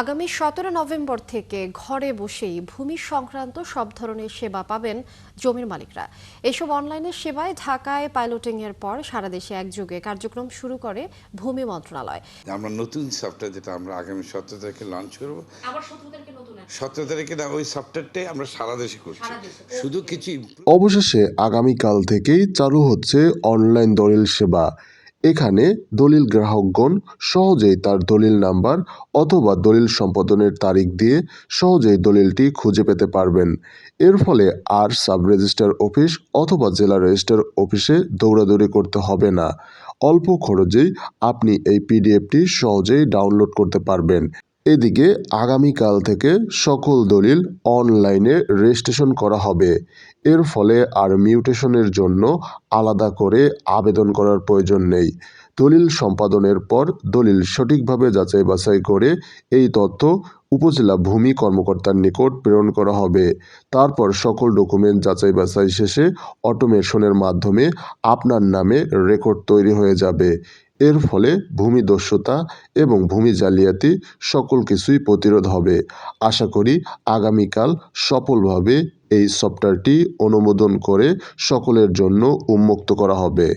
আগামী সতেরো নভেম্বর থেকে ঘরে বসেই ভূমি সংক্রান্ত সব ধরনের সেবা পাবেন জমির মালিকরা। এসব অনলাইনে সেবায় ঢাকায় পাইলটিং এর পর সারা দেশে একযোগে কার্যক্রম শুরু করে ভূমি মন্ত্রণালয়। আমরা নতুন সফটওয়্যার যেটা আমরা আগামী সতেরো তারিখে লঞ্চ করব। সতেরো তারিখে নতুন না ওই সফটওয়্যারটাই আমরা সারা দেশে করছি। শুধু কিছু অবশেষে আগামীকাল থেকেই চালু হচ্ছে অনলাইন দলিল সেবা। এখানে দলিল গ্রাহকগণ সহজেই তার দলিল নাম্বার অথবা দলিল সম্পাদনের তারিখ দিয়ে সহজেই দলিলটি খুঁজে পেতে পারবেন। এর ফলে আর সাব রেজিস্টার অফিস অথবা জেলা রেজিস্টার অফিসে দৌড়াদৌড়ি করতে হবে না। অল্প খরচেই আপনি এই পিডিএফটি সহজেই ডাউনলোড করতে পারবেন। এদিকে আগামীকাল থেকে সকল দলিল অনলাইনে রেজিস্ট্রেশন করা হবে। এর ফলে আর মিউটেশনের জন্য আলাদা করে আবেদন করার প্রয়োজন নেই। দলিল সম্পাদনের পর দলিল সঠিকভাবে যাচাই বাছাই করে এই তথ্য উপজেলা ভূমি কর্মকর্তার নিকট প্রেরণ করা হবে। তারপর সকল ডকুমেন্ট যাচাই বাছাই শেষে অটোমেশনের মাধ্যমে আপনার নামে রেকর্ড তৈরি হয়ে যাবে। এর ফলে ভূমি দস্যুতা এবং ভূমি জালিয়াতি সকল কিছুই প্রতিরোধ হবে। আশা করি আগামীকাল সফলভাবে এই সফটওয়্যারটি অনুমোদন করে সকলের জন্য উন্মুক্ত করা হবে।